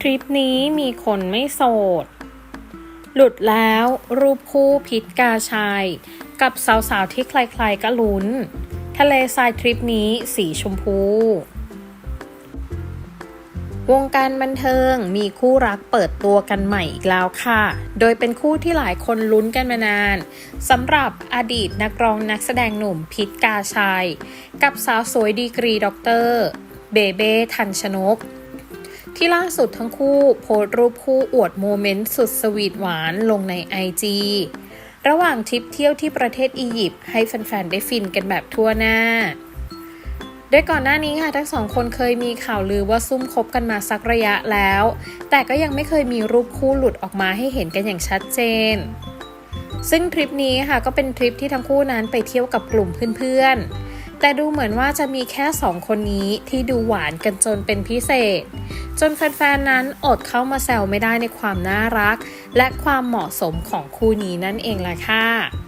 ทริปนี้มีคนไม่โสด หลุดแล้วรูปคู่พิษกาชัยกับสาวๆที่ใครๆก็ลุ้น ทะเลทรายทริปนี้สีชมพู วงการบันเทิงมีคู่รักเปิดตัวกันใหม่อีกแล้วค่ะ โดยเป็นคู่ที่หลายคนลุ้นกันมานานสำหรับอดีตนักร้องนักแสดงหนุ่มพิษกาชัย กับสาวสวยดีกรีด็อกเตอร์เบเบ้ทันชนก ที่ล่าสุดทั้งคู่โพสต์รูปคู่อวดโมเมนต์สุดสวีทหวานลงใน IG ระหว่างทริปเที่ยวที่ประเทศอียิปต์ให้แฟนๆ ได้ฟินกันแบบทั่วหน้าโดยก่อนหน้านี้ค่ะทั้งสองคนเคยมีข่าวลือว่าซุ่มคบกันมาสักระยะแล้ว แต่ก็ยังไม่เคยมีรูปคู่หลุดออกมาให้เห็นกันอย่างชัดเจน ซึ่งทริปนี้ค่ะก็เป็นทริปที่ทั้งคู่นั้นไปเที่ยวกับกลุ่มเพื่อนๆ แต่ดูเหมือนว่าจะมีแค่สองคนนี้ที่ดูหวานกันจนเป็นพิเศษ จนแฟนๆนั้นอดเข้ามาแซวไม่ได้ในความน่ารัก และความเหมาะสมของคู่นี้นั่นเองแหละค่ะ